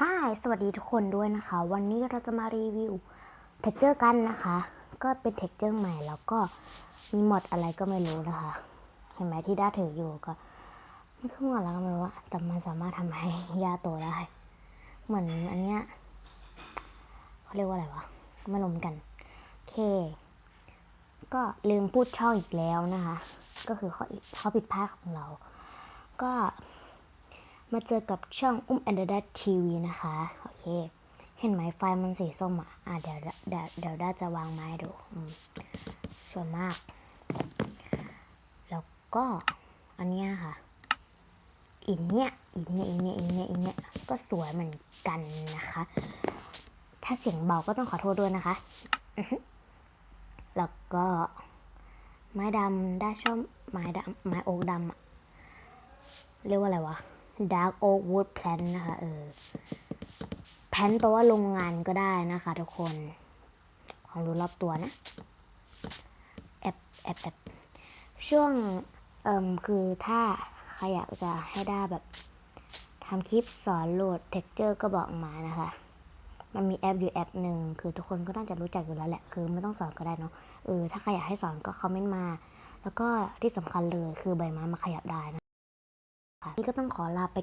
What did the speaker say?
ฮ่าสวัสดีทุกคนด้วยนะคะ วันนี้เราจะมารีวิวเท็กเจอร์กันนะคะ ก็เป็นเท็กเจอร์ใหม่แล้วก็มีหมดอะไรก็ไม่รู้นะคะ เห็นไหมที่ด้าถืออยู่ก็ไม่ขึ้นมาแล้วก็ไม่รู้อะแต่มันสามารถทำให้ยาโตได้ เหมือนอันเนี้ยเขาเรียกว่าอะไรวะไม่รู้เหมือนกันโอเค ก็ลืมพูดช่องอีกแล้วนะคะ ก็คือข้อข้อผิดพลาดของเรา ก็ มาเจอกับช่องอุ้มแอนเดอร์ดัตทีวีนะคะ โอเค เห็นไหมไฟมันสีส้มอะ อะเดี๋ยวเดี๋ยวเดี๋ยวด้าจะวางไม้ดูสวยมาก แล้วก็อันเนี้ยค่ะอินเนี้ยอินเนี้ยอินเนี้ยอินเนี้ยอินเนี้ยก็สวยเหมือนกันนะคะ ถ้าเสียงเบาก็ต้องขอโทษด้วยนะคะ แล้วก็ไม้ดำได้ชอบไม้ดำไม้โอ๊กดำอะเรียกว่าอะไรวะ Dark Oak Wood Plant นะคะเออแพนแปลว่าโรงงานก็ได้นะคะทุกคน ของรู้รอบตัวนะ แอบแอบแอบช่วง เอ่มคือถ้าใครอยากจะให้ได้แบบทำคลิปสอนโหลด texture ก็บอกมานะคะ มันมีแอปอยู่แอปหนึ่งคือทุกคนก็น่าจะรู้จักอยู่แล้วแหละ คือไม่ต้องสอนก็ได้เนาะ เออ ถ้าใครอยากให้สอนก็คอมเมนต์มา แล้วก็ที่สำคัญเลยคือใบไม้มาขยับได้นะ นี่ก็ต้องขอลาไป